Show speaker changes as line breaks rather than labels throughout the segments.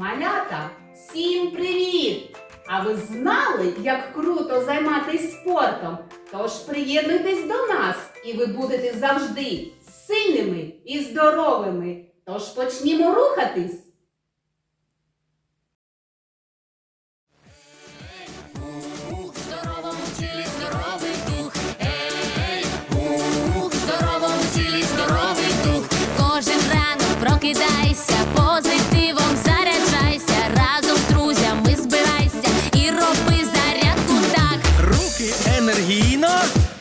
Малята, всім привіт! А ви знали, як круто займатися спортом? Тож приєднуйтесь до нас, і ви будете завжди сильними і здоровими. Тож почнімо рухатись.
В здоровому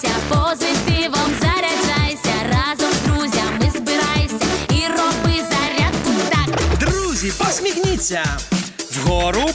прокидайся, позитивом заряджайся. Разом з друзями збирайся і роби зарядку.
Друзі, посміхніться. Вгору